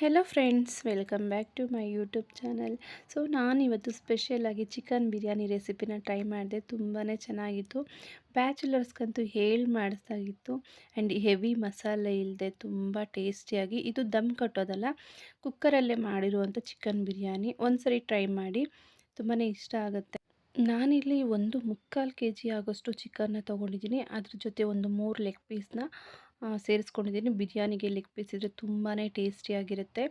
Hello friends welcome back to my YouTube channel so ನಾನಿವತ್ತು ಸ್ಪೆಷಲಾಗಿ chicken biryani ರೆಸಿಪಿನ try ಮಾಡಿದೆ. ತುಂಬಾ ಚೆನ್ನಾಗಿತ್ತು. ಬ್ಯಾಚುಲರ್ಸ್ಗಂತೂ ಹೇಳಿ ಮಾಡಿಸ್ದಾಗಿತ್ತು ಆ್ಯಂಡ್ ಹೆವಿ ಮಸಾಲೆ ಇಲ್ಲದೆ ತುಂಬ ಟೇಸ್ಟಿಯಾಗಿ ಇದು ದಮ್ ಕಟ್ಟೋದಲ್ಲ ಕುಕ್ಕರಲ್ಲೇ ಮಾಡಿರುವಂಥ ಚಿಕನ್ ಬಿರಿಯಾನಿ. ಒಂದ್ಸರಿ ಟ್ರೈ ಮಾಡಿ ತುಂಬಾ ಇಷ್ಟ ಆಗುತ್ತೆ. ನಾನಿಲ್ಲಿ ಒಂದು ಮುಕ್ಕಾಲು ಕೆ ಜಿ ಆಗೋಷ್ಟು ಚಿಕನ್ನ ತೊಗೊಂಡಿದ್ದೀನಿ. ಅದ್ರ ಜೊತೆ ಒಂದು ಮೂರು ಲೆಗ್ ಪೀಸ್ನ ಸೇರಿಸ್ಕೊಂಡಿದ್ದೀನಿ. ಬಿರಿಯಾನಿಗೆ ಲೆಗ್ ಪೀಸ್ ಇದ್ದರೆ ತುಂಬಾ ಟೇಸ್ಟಿಯಾಗಿರುತ್ತೆ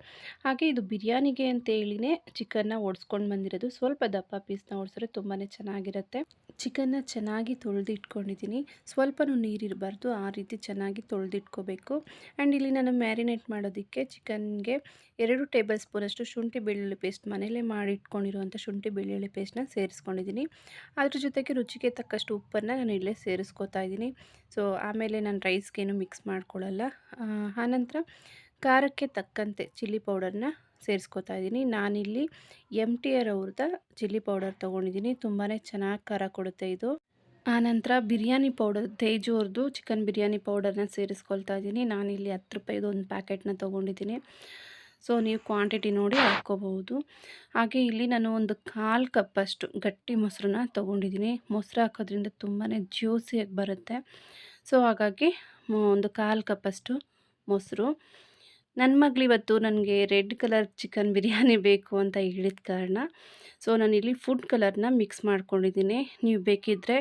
ಹಾಗೆ ಇದು ಬಿರಿಯಾನಿಗೆ ಅಂತೇಳಿನೇ ಚಿಕನ್ನ ಒಡ್ಸ್ಕೊಂಡು ಬಂದಿರೋದು. ಸ್ವಲ್ಪ ದಪ್ಪ ಪೀಸ್ನ ಓಡಿಸಿದ್ರೆ ತುಂಬಾ ಚೆನ್ನಾಗಿರುತ್ತೆ. ಚಿಕನ್ನ ಚೆನ್ನಾಗಿ ತೊಳೆದಿಟ್ಕೊಂಡಿದ್ದೀನಿ. ಸ್ವಲ್ಪನೂ ನೀರಿರಬಾರ್ದು ಆ ರೀತಿ ಚೆನ್ನಾಗಿ ತೊಳೆದಿಟ್ಕೋಬೇಕು. ಆ್ಯಂಡ್ ಇಲ್ಲಿ ನಾನು ಮ್ಯಾರಿನೇಟ್ ಮಾಡೋದಕ್ಕೆ ಚಿಕನ್ಗೆ ಎರಡು ಟೇಬಲ್ ಸ್ಪೂನಷ್ಟು ಶುಂಠಿ ಬೆಳ್ಳುಳ್ಳಿ ಪೇಸ್ಟ್ ಮನೇಲೆ ಮಾಡಿ ಇಟ್ಕೊಂಡಿರುವಂಥ ಶುಂಠಿ ಬೆಳ್ಳುಳ್ಳಿ ಪೇಸ್ಟ್ನ ಸೇರಿಸ್ಕೊಂಡಿದ್ದೀನಿ. ಅದ್ರ ಜೊತೆಗೆ ರುಚಿಗೆ ತಕ್ಕಷ್ಟು ಉಪ್ಪನ್ನು ನಾನು ಇಲ್ಲೇ ಸೇರಿಸ್ಕೊತಾ ಇದ್ದೀನಿ. ಸೊ, ಆಮೇಲೆ ನಾನು ರೈಸ್ಗೇನು ಮಿಕ್ಸ್ ಮಾಡ್ಕೊಳ್ಳಲ್ಲ. ಆನಂತರ ಖಾರಕ್ಕೆ ತಕ್ಕಂತೆ ಚಿಲ್ಲಿ ಪೌಡರ್ನ ಸೇರಿಸ್ಕೊತಾ ಇದ್ದೀನಿ. ನಾನಿಲ್ಲಿ ಎಂ ಟಿ ಆರ್ ಅವ್ರದ್ದು ಚಿಲ್ಲಿ ಪೌಡರ್ ತೊಗೊಂಡಿದ್ದೀನಿ. ತುಂಬಾ ಚೆನ್ನಾಗಿ ಖಾರ ಕೊಡುತ್ತೆ ಇದು. ಆನಂತರ ಬಿರಿಯಾನಿ ಪೌಡರ್ ತೇಜು ಅವ್ರದ್ದು ಚಿಕನ್ ಬಿರಿಯಾನಿ ಪೌಡರ್ನ ಸೇರಿಸ್ಕೊಳ್ತಾ ಇದ್ದೀನಿ. ನಾನಿಲ್ಲಿ ಹತ್ತು ರೂಪಾಯಿದು ಒಂದು ಪ್ಯಾಕೆಟ್ನ ತೊಗೊಂಡಿದ್ದೀನಿ. ಸೊ, ನೀವು ಕ್ವಾಂಟಿಟಿ ನೋಡಿ ಹಾಕ್ಕೋಬಹುದು. ಹಾಗೆ ಇಲ್ಲಿ ನಾನು ಒಂದು ಕಾಲು ಕಪ್ಪಷ್ಟು ಗಟ್ಟಿ ಮೊಸರನ್ನ ತೊಗೊಂಡಿದ್ದೀನಿ. ಮೊಸರು ಹಾಕೋದ್ರಿಂದ ತುಂಬಾ ಜ್ಯೂಸಿಯಾಗಿ ಬರುತ್ತೆ. ಸೊ, ಹಾಗಾಗಿ ಒಂದು ಕಾಲು ಕಪ್ಪಷ್ಟು ಮೊಸರು. ನನ್ನ ಮಗಳು ಇವತ್ತು ನನಗೆ ರೆಡ್ ಕಲರ್ ಚಿಕನ್ ಬಿರಿಯಾನಿ ಬೇಕು ಅಂತ ಹೇಳಿದ ಕಾರಣ, ಸೊ ನಾನಿಲ್ಲಿ ಫುಡ್ ಕಲರ್ನ ಮಿಕ್ಸ್ ಮಾಡ್ಕೊಂಡಿದ್ದೀನಿ. ನೀವು ಬೇಕಿದ್ದರೆ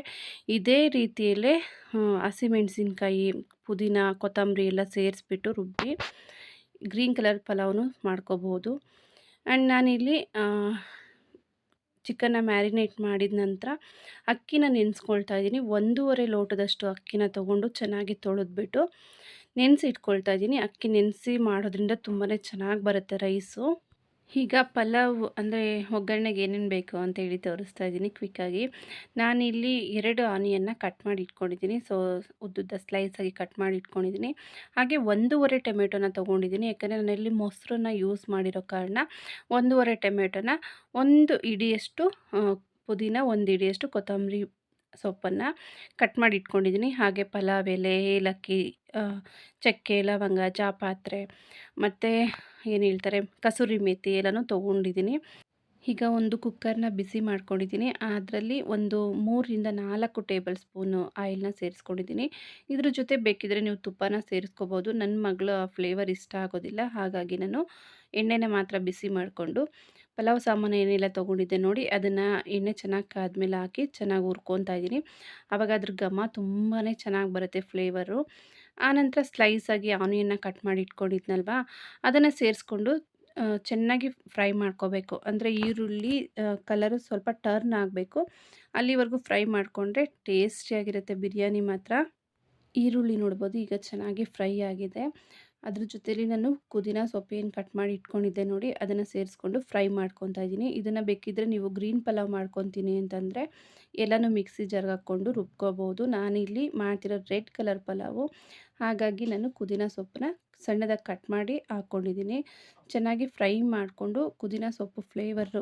ಇದೇ ರೀತಿಯಲ್ಲೇ ಹಸಿಮೆಣಸಿನ್ಕಾಯಿ ಪುದೀನ, ಕೊತ್ತಂಬರಿ ಎಲ್ಲ ಸೇರಿಸ್ಬಿಟ್ಟು ರುಬ್ಬಿ ಗ್ರೀನ್ ಕಲರ್ ಪಲಾವ್ನು ಮಾಡ್ಕೋಬೋದು. ಆ್ಯಂಡ್ ನಾನಿಲ್ಲಿ ಚಿಕನ್ನ ಮ್ಯಾರಿನೇಟ್ ಮಾಡಿದ ನಂತರ ಅಕ್ಕಿನ ನೆನೆಸ್ಕೊಳ್ತಾ ಇದ್ದೀನಿ. ಒಂದೂವರೆ ಲೋಟದಷ್ಟು ಅಕ್ಕಿನ ತೊಗೊಂಡು ಚೆನ್ನಾಗಿ ತೊಳೆದ್ಬಿಟ್ಟು ನೆನೆಸಿ ಇಟ್ಕೊಳ್ತಾ ಇದ್ದೀನಿ. ಅಕ್ಕಿ ನೆನೆಸಿ ಮಾಡೋದ್ರಿಂದ ತುಂಬಾ ಚೆನ್ನಾಗಿ ಬರುತ್ತೆ ರೈಸು. ಈಗ ಪಲಾವ್ ಅಂದರೆ ಒಗ್ಗರಣೆಗೆ ಏನೇನು ಬೇಕು ಅಂತೇಳಿ ತೋರಿಸ್ತಾ ಇದ್ದೀನಿ ಕ್ವಿಕ್ಕಾಗಿ. ನಾನಿಲ್ಲಿ ಎರಡು ಆನಿಯನ್ನು ಕಟ್ ಮಾಡಿ ಇಟ್ಕೊಂಡಿದ್ದೀನಿ. ಸೊ ಉದ್ದುದ್ದ ಸ್ಲೈಸಾಗಿ ಕಟ್ ಮಾಡಿ ಇಟ್ಕೊಂಡಿದ್ದೀನಿ. ಹಾಗೆ ಒಂದೂವರೆ ಟೊಮೆಟೊನ ತೊಗೊಂಡಿದ್ದೀನಿ. ಯಾಕಂದರೆ ನಾನಿಲ್ಲಿ ಮೊಸರನ್ನ ಯೂಸ್ ಮಾಡಿರೋ ಕಾರಣ ಒಂದೂವರೆ ಟೊಮೆಟೊನ ಒಂದು ಇಡಿಯಷ್ಟು ಪುದೀನ, ಒಂದು ಇಡಿಯಷ್ಟು ಕೊತ್ತಂಬರಿ ಸೊಪ್ಪನ್ನು ಕಟ್ ಮಾಡಿ ಇಟ್ಕೊಂಡಿದ್ದೀನಿ. ಹಾಗೆ ಪಲಾವ್ ಎಲೆ, ಏಲಕ್ಕಿ ಚಕ್ಕೆ, ಲವಂಗ ಜಾಪಾತ್ರೆ ಮತ್ತು ಏನು ಹೇಳ್ತಾರೆ, ಕಸೂರಿ ಮೇಥಿ ಎಲ್ಲನೂ ತೊಗೊಂಡಿದ್ದೀನಿ ಈಗ ಒಂದು ಕುಕ್ಕರ್ನ ಬಿಸಿ ಮಾಡ್ಕೊಂಡಿದ್ದೀನಿ ಅದರಲ್ಲಿ ಒಂದು ಮೂರರಿಂದ ನಾಲ್ಕು ಟೇಬಲ್ ಸ್ಪೂನು ಆಯಿಲ್ನ ಸೇರಿಸ್ಕೊಂಡಿದ್ದೀನಿ ಇದ್ರ ಜೊತೆ ಬೇಕಿದ್ರೆ ನೀವು ತುಪ್ಪನ ಸೇರಿಸ್ಕೋಬೋದು. ನನ್ನ ಮಗಳು ಫ್ಲೇವರ್ ಇಷ್ಟ ಆಗೋದಿಲ್ಲ. ಹಾಗಾಗಿ ನಾನು ಎಣ್ಣೆನ ಮಾತ್ರ ಬಿಸಿ ಮಾಡಿಕೊಂಡು ಪಲಾವ್ ಸಾಮಾನು ಏನೆಲ್ಲ ತೊಗೊಂಡಿದ್ದೆ ನೋಡಿ, ಅದನ್ನು ಎಣ್ಣೆ ಚೆನ್ನಾಗಿ ಕಾದ್ಮೇಲೆ ಹಾಕಿ ಚೆನ್ನಾಗಿ ಹುರ್ಕೊತಾ ಇದ್ದೀನಿ ಆವಾಗ ಅದ್ರ ಘಮ ತುಂಬಾ ಚೆನ್ನಾಗಿ ಬರುತ್ತೆ ಫ್ಲೇವರು ಆನಂತರ ಸ್ಲೈಸಾಗಿ ಆನಿಯನ್ನ ಕಟ್ ಮಾಡಿ ಇಟ್ಕೊಂಡಿದ್ನಲ್ವ? ಅದನ್ನು ಸೇರಿಸ್ಕೊಂಡು ಚೆನ್ನಾಗಿ ಫ್ರೈ ಮಾಡ್ಕೋಬೇಕು. ಅಂದರೆ ಈರುಳ್ಳಿ ಕಲರು ಸ್ವಲ್ಪ ಟರ್ನ್ ಆಗಬೇಕು. ಅಲ್ಲಿವರೆಗೂ ಫ್ರೈ ಮಾಡಿಕೊಂಡ್ರೆ ಟೇಸ್ಟಿಯಾಗಿರುತ್ತೆ ಬಿರಿಯಾನಿ ಮಾತ್ರ. ಈರುಳ್ಳಿ ನೋಡ್ಬೋದು, ಈಗ ಚೆನ್ನಾಗಿ ಫ್ರೈ ಆಗಿದೆ. ಅದ್ರ ಜೊತೆಲಿ ನಾನು ಪುದೀನ ಸೊಪ್ಪೇನು ಕಟ್ ಮಾಡಿ ಇಟ್ಕೊಂಡಿದ್ದೆ ನೋಡಿ, ಅದನ್ನು ಸೇರಿಸ್ಕೊಂಡು ಫ್ರೈ ಮಾಡ್ಕೊತಾ ಇದ್ದೀನಿ. ಇದನ್ನು ಬೇಕಿದ್ದರೆ ನೀವು ಗ್ರೀನ್ ಪಲಾವ್ ಮಾಡ್ಕೊತೀನಿ ಅಂತಂದರೆ, ಎಲ್ಲನೂ ಮಿಕ್ಸಿ ಜಾರ್ಗೆ ಹಾಕ್ಕೊಂಡು ರುಬ್ಕೋಬೋದು. ನಾನಿಲ್ಲಿ ಮಾಡ್ತಿರೋ ರೆಡ್ ಕಲರ್ ಪಲಾವು ಹಾಗಾಗಿ ನಾನು ಪುದೀನ ಸೊಪ್ಪನ್ನ ಸಣ್ಣದಾಗಿ ಕಟ್ ಮಾಡಿ ಹಾಕ್ಕೊಂಡಿದ್ದೀನಿ ಚೆನ್ನಾಗಿ ಫ್ರೈ ಮಾಡಿಕೊಂಡು ಪುದೀನ ಸೊಪ್ಪು ಫ್ಲೇವರು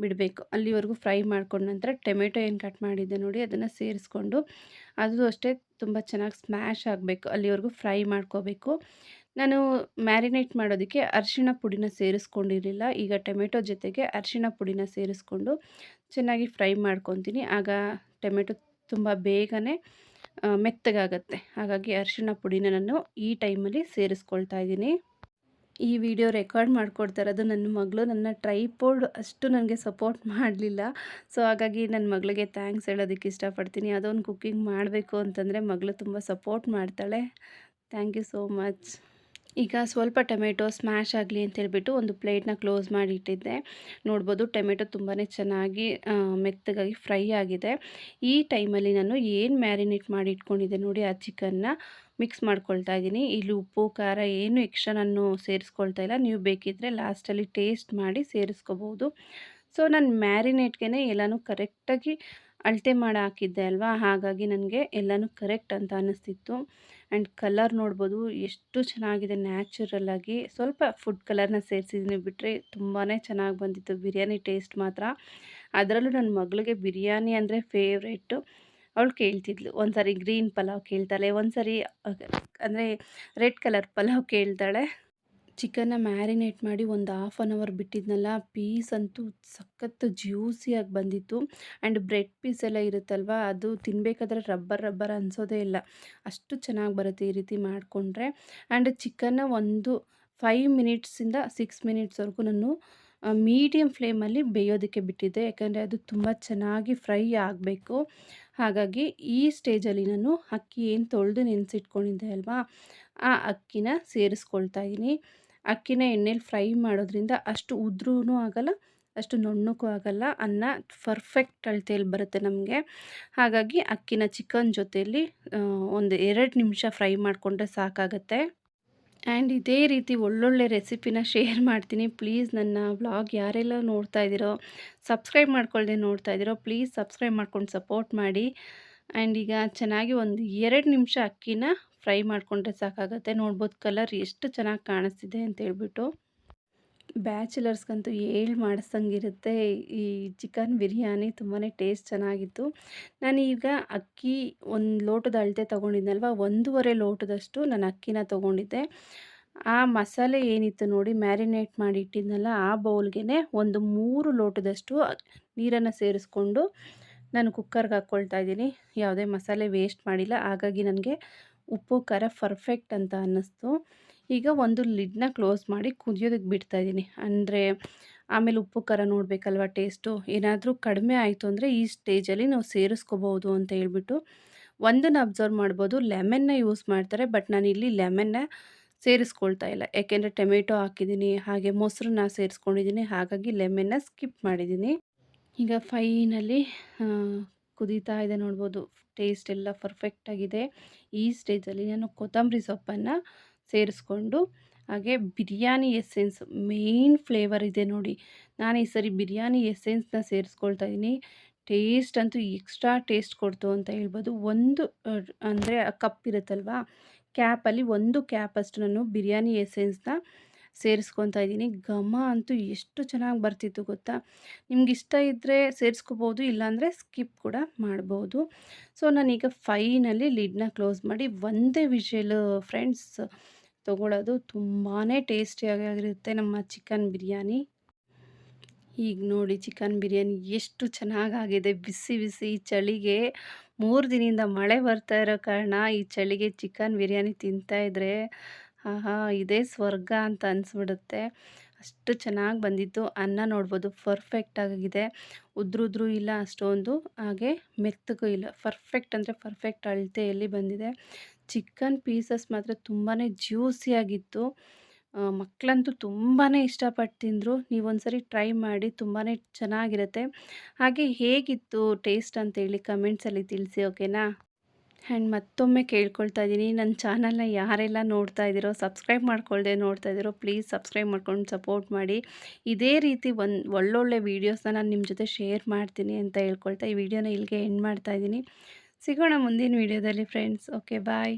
ಬಿಡಬೇಕು. ಅಲ್ಲಿವರೆಗೂ ಫ್ರೈ ಮಾಡ್ಕೊಂಡ ನಂತರ ಟೊಮೆಟೊ ಏನು ಕಟ್ ಮಾಡಿದ್ದೆ ನೋಡಿ ಅದನ್ನು ಸೇರಿಸ್ಕೊಂಡು ಅದು ಅಷ್ಟೇ ತುಂಬ ಚೆನ್ನಾಗಿ ಸ್ಮ್ಯಾಶ್ ಆಗಬೇಕು. ಅಲ್ಲಿವರೆಗೂ ಫ್ರೈ ಮಾಡ್ಕೋಬೇಕು. ನಾನು ಮ್ಯಾರಿನೇಟ್ ಮಾಡೋದಕ್ಕೆ ಅರಿಶಿಣ ಪುಡಿನ ಸೇರಿಸ್ಕೊಂಡಿರಲಿಲ್ಲ. ಈಗ ಟೊಮೆಟೊ ಜೊತೆಗೆ ಅರಿಶಿಣ ಪುಡಿನ ಸೇರಿಸ್ಕೊಂಡು ಚೆನ್ನಾಗಿ ಫ್ರೈ ಮಾಡ್ಕೊತೀನಿ. ಆಗ ಟೊಮೆಟೊ ತುಂಬ ಬೇಗನೆ ಮೆತ್ತಗಾಗತ್ತೆ. ಹಾಗಾಗಿ ಅರಿಶಿಣ ಪುಡಿನ ನಾನು ಈ ಟೈಮಲ್ಲಿ ಸೇರಿಸ್ಕೊಳ್ತಾ ಇದ್ದೀನಿ. ಈ ವಿಡಿಯೋ ರೆಕಾರ್ಡ್ ಮಾಡ್ಕೊಡ್ತಾ ಇರೋದು ನನ್ನ ಮಗಳು. ನನ್ನ ಟ್ರೈಪೋರ್ಡ್ ಅಷ್ಟು ನನಗೆ ಸಪೋರ್ಟ್ ಮಾಡಲಿಲ್ಲ. ಸೊ, ಹಾಗಾಗಿ ನನ್ನ ಮಗಳಿಗೆ ಥ್ಯಾಂಕ್ಸ್ ಹೇಳೋದಕ್ಕೆ ಇಷ್ಟಪಡ್ತೀನಿ. ಅದೊಂದು ಕುಕ್ಕಿಂಗ್ ಮಾಡಬೇಕು ಅಂತಂದರೆ ಮಗಳು ತುಂಬ ಸಪೋರ್ಟ್ ಮಾಡ್ತಾಳೆ. Thank you so much. ಈಗ ಸ್ವಲ್ಪ ಟೊಮೆಟೊ ಸ್ಮ್ಯಾಶ್ ಆಗಲಿ ಅಂತೇಳ್ಬಿಟ್ಟು ಒಂದು ಪ್ಲೇಟ್ನ ಕ್ಲೋಸ್ ಮಾಡಿ ಇಟ್ಟಿದ್ದೆ. ನೋಡ್ಬೋದು ಟೊಮೆಟೊ ತುಂಬಾ ಚೆನ್ನಾಗಿ ಮೆತ್ತಗಾಗಿ ಫ್ರೈ ಆಗಿದೆ. ಈ ಟೈಮಲ್ಲಿ ನಾನು ಏನು ಮ್ಯಾರಿನೇಟ್ ಮಾಡಿ ಇಟ್ಕೊಂಡಿದ್ದೆ ನೋಡಿ ಆ ಚಿಕನ್ನ ಮಿಕ್ಸ್ ಮಾಡ್ಕೊಳ್ತಾ ಇದ್ದೀನಿ. ಇಲ್ಲಿ ಉಪ್ಪು, ಖಾರ ಏನು ಎಕ್ಸ್ಟ್ರಾ ನಾನು ಸೇರಿಸ್ಕೊಳ್ತಾ ಇಲ್ಲ. ನೀವು ಬೇಕಿದ್ದರೆ ಲಾಸ್ಟಲ್ಲಿ ಟೇಸ್ಟ್ ಮಾಡಿ ಸೇರಿಸ್ಕೋಬೋದು. ಸೊ ನಾನು ಮ್ಯಾರಿನೇಟ್ಗೆ ಎಲ್ಲನೂ ಕರೆಕ್ಟಾಗಿ ಅಳತೆ ಮಾಡಿ ಹಾಕಿದ್ದೆ ಅಲ್ವಾ? ಹಾಗಾಗಿ ನನಗೆ ಎಲ್ಲನೂ ಕರೆಕ್ಟ್ ಅಂತ ಅನ್ನಿಸ್ತಿತ್ತು. ಆ್ಯಂಡ್ ಕಲರ್ ನೋಡ್ಬೋದು, ಎಷ್ಟು ಚೆನ್ನಾಗಿದೆ ನ್ಯಾಚುರಲ್ಲಾಗಿ ಸ್ವಲ್ಪ ಫುಡ್ ಕಲರ್ನ ಸೇರಿಸಿದ್ದೀನಿ ಬಿಟ್ಟರೆ ತುಂಬಾ ಚೆನ್ನಾಗಿ ಬಂದಿತ್ತು. ಬಿರಿಯಾನಿ ಟೇಸ್ಟ್ ಮಾತ್ರ. ಅದರಲ್ಲೂ ನನ್ನ ಮಗಳಿಗೆ ಬಿರಿಯಾನಿ ಅಂದರೆ ಫೇವ್ರೇಟು. ಅವಳು ಕೇಳ್ತಿದ್ಲು ಒಂದು ಸಾರಿ ಗ್ರೀನ್ ಪಲಾವ್ ಕೇಳ್ತಾಳೆ ಒಂದು ಸಾರಿ ಅಂದರೆ ರೆಡ್ ಕಲರ್ ಪಲಾವ್ ಕೇಳ್ತಾಳೆ. ಚಿಕನ್ನ ಮ್ಯಾರಿನೇಟ್ ಮಾಡಿ ಒಂದು ಹಾಫ್ ಆನ್ ಅವರ್ ಬಿಟ್ಟಿದ್ನಲ್ಲ, ಪೀಸ್ ಅಂತೂ ಸಖತ್ತು ಜ್ಯೂಸಿಯಾಗಿ ಬಂದಿತ್ತು. ಆ್ಯಂಡ್ ಬ್ರೆಡ್ ಪೀಸ್ ಎಲ್ಲ ಇರುತ್ತಲ್ವ, ಅದು ತಿನ್ನಬೇಕಾದ್ರೆ ರಬ್ಬರ್ ರಬ್ಬರ್ ಅನಿಸೋದೇ ಇಲ್ಲ. ಅಷ್ಟು ಚೆನ್ನಾಗಿ ಬರುತ್ತೆ ಈ ರೀತಿ ಮಾಡಿಕೊಂಡ್ರೆ. ಆ್ಯಂಡ್ ಚಿಕನ್ನ ಒಂದು ಫೈವ್ ಮಿನಿಟ್ಸಿಂದ ಸಿಕ್ಸ್ ಮಿನಿಟ್ಸ್ವರೆಗೂ ನಾನು ಮೀಡಿಯಮ್ ಫ್ಲೇಮಲ್ಲಿ ಬೇಯೋದಕ್ಕೆ ಬಿಟ್ಟಿದ್ದೆ. ಯಾಕಂದರೆ ಅದು ತುಂಬ ಚೆನ್ನಾಗಿ ಫ್ರೈ ಆಗಬೇಕು. ಹಾಗಾಗಿ ಈ ಸ್ಟೇಜಲ್ಲಿ ನಾನು ಅಕ್ಕಿ ಏನು ತೊಳೆದು ನೆನೆಸಿಟ್ಕೊಂಡಿದ್ದೆ ಅಲ್ವಾ, ಆ ಅಕ್ಕಿನ ಸೇರಿಸ್ಕೊಳ್ತಾ ಇದ್ದೀನಿ ಅಕ್ಕಿನ ಎಣ್ಣೆಲಿ ಫ್ರೈ ಮಾಡೋದ್ರಿಂದ ಅಷ್ಟು ಉದ್ರೂ ಆಗಲ್ಲ, ಅಷ್ಟು ನುಣ್ಣಕ್ಕೂ ಆಗಲ್ಲ, ಅನ್ನ ಪರ್ಫೆಕ್ಟ್ ಅಳತೆಯಲ್ಲಿ ಬರುತ್ತೆ ನಮಗೆ. ಹಾಗಾಗಿ ಅಕ್ಕಿನ ಚಿಕನ್ ಜೊತೆಯಲ್ಲಿ ಒಂದು ಎರಡು ನಿಮಿಷ ಫ್ರೈ ಮಾಡಿಕೊಂಡ್ರೆ ಸಾಕಾಗತ್ತೆ. ಆ್ಯಂಡ್ ಇದೇ ರೀತಿ ಒಳ್ಳೊಳ್ಳೆ ರೆಸಿಪಿನ ಶೇರ್ ಮಾಡ್ತೀನಿ. ಪ್ಲೀಸ್ ನನ್ನ ವ್ಲಾಗ್ ಯಾರೆಲ್ಲ ನೋಡ್ತಾ ಇದ್ದೀರೋ ಸಬ್ಸ್ಕ್ರೈಬ್ ಮಾಡ್ಕೊಳ್ಳದೆ ನೋಡ್ತಾ ಇದ್ದೀರೋ ಪ್ಲೀಸ್ ಸಬ್ಸ್ಕ್ರೈಬ್ ಮಾಡ್ಕೊಂಡು ಸಪೋರ್ಟ್ ಮಾಡಿ. ಆ್ಯಂಡ್ ಈಗ ಚೆನ್ನಾಗಿ ಒಂದು ಎರಡು ನಿಮಿಷ ಅಕ್ಕಿನ ಫ್ರೈ ಮಾಡಿಕೊಂಡ್ರೆ ಸಾಕಾಗುತ್ತೆ. ನೋಡ್ಬೋದು ಕಲರ್ ಎಷ್ಟು ಚೆನ್ನಾಗಿ ಕಾಣಿಸ್ತಿದೆ ಅಂತ ಹೇಳ್ಬಿಟ್ಟು. ಬ್ಯಾಚುಲರ್ಸ್ಗಂತೂ ಹೇಳಿ ಮಾಡಿಸಂಗಿರುತ್ತೆ ಈ ಚಿಕನ್ ಬಿರಿಯಾನಿ ತುಂಬಾ ಟೇಸ್ಟ್ ಚೆನ್ನಾಗಿತ್ತು. ನಾನೀಗ ಅಕ್ಕಿ ಒಂದು ಲೋಟದ ಅಳತೆ ತೊಗೊಂಡಿದ್ನಲ್ವ? ಒಂದೂವರೆ ಲೋಟದಷ್ಟು ನಾನು ಅಕ್ಕಿನ ತೊಗೊಂಡಿದ್ದೆ. ಆ ಮಸಾಲೆ ಏನಿತ್ತು ನೋಡಿ, ಮ್ಯಾರಿನೇಟ್ ಮಾಡಿ ಇಟ್ಟಿದ್ನಲ್ಲ ಆ ಬೌಲ್ಗೆ ಒಂದು ಮೂರು ಲೋಟದಷ್ಟು ನೀರನ್ನು ಸೇರಿಸ್ಕೊಂಡು ನಾನು ಕುಕ್ಕರ್ಗೆ ಹಾಕ್ಕೊಳ್ತಾ ಇದ್ದೀನಿ. ಯಾವುದೇ ಮಸಾಲೆ ವೇಸ್ಟ್ ಮಾಡಿಲ್ಲ. ಹಾಗಾಗಿ ನನಗೆ ಉಪ್ಪು, ಖಾರ ಪರ್ಫೆಕ್ಟ್ ಅಂತ ಅನ್ನಿಸ್ತು. ಈಗ ಒಂದು ಲಿಡ್ನ ಕ್ಲೋಸ್ ಮಾಡಿ ಕುದಿಯೋದಕ್ಕೆ ಬಿಡ್ತಾ ಇದ್ದೀನಿ. ಅಂದರೆ ಆಮೇಲೆ ಉಪ್ಪು, ಖಾರ ನೋಡಬೇಕಲ್ವ ಟೇಸ್ಟು ಏನಾದರೂ ಕಡಿಮೆ ಆಯಿತು ಅಂದರೆ ಈ ಸ್ಟೇಜಲ್ಲಿ ನಾವು ಸೇರಿಸ್ಕೋಬೋದು ಅಂತ ಹೇಳ್ಬಿಟ್ಟು ಒಂದನ್ನು ಅಬ್ಸರ್ವ್ ಮಾಡ್ಬೋದು. ಲೆಮನ್ನ ಯೂಸ್ ಮಾಡ್ತಾರೆ ಬಟ್ ನಾನು ಇಲ್ಲಿ ಲೆಮನ್ನ ಸೇರಿಸ್ಕೊಳ್ತಾ ಇಲ್ಲ. ಯಾಕೆಂದರೆ ಟೊಮೆಟೊ ಹಾಕಿದ್ದೀನಿ, ಹಾಗೆ ಮೊಸರನ್ನ ಸೇರಿಸ್ಕೊಂಡಿದ್ದೀನಿ, ಹಾಗಾಗಿ ಲೆಮನ್ನ ಸ್ಕಿಪ್ ಮಾಡಿದ್ದೀನಿ. ಈಗ ಫೈನಲಿ ಕುದೀತಾ ಇದೆ ನೋಡ್ಬೋದು. ಟೇಸ್ಟ್ ಎಲ್ಲ ಪರ್ಫೆಕ್ಟಾಗಿದೆ ಈ ಸ್ಟೇಜಲ್ಲಿ ನಾನು ಕೊತ್ತಂಬರಿ ಸೊಪ್ಪನ್ನು ಸೇರಿಸ್ಕೊಂಡು, ಹಾಗೆ ಬಿರಿಯಾನಿ ಎಸೆನ್ಸ್ ಮೇಯ್ನ್ ಫ್ಲೇವರ್ ಇದೆ ನೋಡಿ. ನಾನು ಈ ಸರಿ ಬಿರಿಯಾನಿ ಎಸೆನ್ಸ್ನ ಸೇರಿಸ್ಕೊಳ್ತಾ ಇದ್ದೀನಿ ಟೇಸ್ಟ್ ಅಂತೂ ಎಕ್ಸ್ಟ್ರಾ ಟೇಸ್ಟ್ ಕೊಡ್ತು ಅಂತ ಹೇಳ್ಬೋದು. ಒಂದು, ಅಂದರೆ ಕಪ್ ಇರುತ್ತಲ್ವಾ? ಕ್ಯಾಪಲ್ಲಿ ಒಂದು ಕ್ಯಾಪಷ್ಟು ನಾನು ಬಿರಿಯಾನಿ ಎಸೆನ್ಸ್ನ ಸೇರಿಸ್ಕೊತಾ ಇದ್ದೀನಿ. ಘಮ ಅಂತೂ ಎಷ್ಟು ಚೆನ್ನಾಗಿ ಬರ್ತಿತ್ತು ಗೊತ್ತಾ? ನಿಮ್ಗೆ ಇಷ್ಟ ಇದ್ದರೆ ಸೇರಿಸ್ಕೋಬೋದು, ಇಲ್ಲಾಂದರೆ ಸ್ಕಿಪ್ ಕೂಡ ಮಾಡ್ಬೋದು. ಸೊ, ನಾನೀಗ ಫೈನಲ್ಲಿ ಲಿಡ್ನ ಕ್ಲೋಸ್ ಮಾಡಿ ಒಂದೇ ವಿಷಲ್ ಫ್ರೆಂಡ್ಸ್ ತೊಗೊಳೋದು ತುಂಬಾ ಟೇಸ್ಟಿಯಾಗಿರುತ್ತೆ ನಮ್ಮ ಚಿಕನ್ ಬಿರಿಯಾನಿ. ಈಗ ನೋಡಿ ಚಿಕನ್ ಬಿರಿಯಾನಿ ಎಷ್ಟು ಚೆನ್ನಾಗಾಗಿದೆ. ಬಿಸಿ ಬಿಸಿ ಚಳಿಗೆ ಮೂರು ದಿನದಿಂದ ಮಳೆ ಬರ್ತಾ ಇರೋ ಕಾರಣ ಈ ಚಳಿಗೆ ಚಿಕನ್ ಬಿರಿಯಾನಿ ತಿಂತಾಯಿದ್ರೆ ಆಹಾ, ಇದೇ ಸ್ವರ್ಗ ಅಂತ ಅನಿಸ್ಬಿಡುತ್ತೆ. ಅಷ್ಟು ಚೆನ್ನಾಗಿ ಬಂದಿತ್ತು. ಅನ್ನ ನೋಡ್ಬೋದು ಪರ್ಫೆಕ್ಟಾಗಿದೆ ಉದ್ರುದ್ರು ಇಲ್ಲ ಅಷ್ಟೊಂದು, ಹಾಗೆ ಮೆತ್ತಗೂ ಇಲ್ಲ. ಪರ್ಫೆಕ್ಟ್ ಅಂದರೆ ಪರ್ಫೆಕ್ಟ್ ಅಳತೆಯಲ್ಲಿ ಬಂದಿದೆ. ಚಿಕನ್ ಪೀಸಸ್ ಮಾತ್ರ ತುಂಬಾ ಜ್ಯೂಸಿಯಾಗಿತ್ತು ಮಕ್ಕಳಂತೂ ತುಂಬಾ ಇಷ್ಟಪಟ್ಟು ತಿಂದರು. ನೀವೊಂದ್ಸರಿ ಟ್ರೈ ಮಾಡಿ ತುಂಬಾ ಚೆನ್ನಾಗಿರುತ್ತೆ. ಹಾಗೆ ಹೇಗಿತ್ತು ಟೇಸ್ಟ್ ಅಂತೇಳಿ ಕಮೆಂಟ್ಸಲ್ಲಿ ತಿಳಿಸಿ ಓಕೆನಾ ಆ್ಯಂಡ್ ಮತ್ತೊಮ್ಮೆ ಕೇಳ್ಕೊಳ್ತಾ ಇದ್ದೀನಿ. ನನ್ನ ಚಾನಲ್ನ ಯಾರೆಲ್ಲ ನೋಡ್ತಾ ಇದ್ದೀರೋ, ಸಬ್ಸ್ಕ್ರೈಬ್ ಮಾಡ್ಕೊಳ್ದೆ ನೋಡ್ತಾ ಇದ್ದೀರೋ, ಪ್ಲೀಸ್ ಸಬ್ಸ್ಕ್ರೈಬ್ ಮಾಡ್ಕೊಂಡು ಸಪೋರ್ಟ್ ಮಾಡಿ. ಇದೇ ರೀತಿ ಒಂದು ಒಳ್ಳೊಳ್ಳೆ ವೀಡಿಯೋಸ್ನ ನಾನು ನಿಮ್ಮ ಜೊತೆ ಶೇರ್ ಮಾಡ್ತೀನಿ ಅಂತ ಹೇಳ್ಕೊಳ್ತಾ ಈ ವಿಡಿಯೋನ ಇಲ್ಲಿಗೆ ಎಂಡ್ ಮಾಡ್ತಾ ಇದ್ದೀನಿ. ಸಿಗೋಣ ಮುಂದಿನ ವೀಡಿಯೋದಲ್ಲಿ, ಫ್ರೆಂಡ್ಸ್. ಓಕೆ, ಬಾಯ್.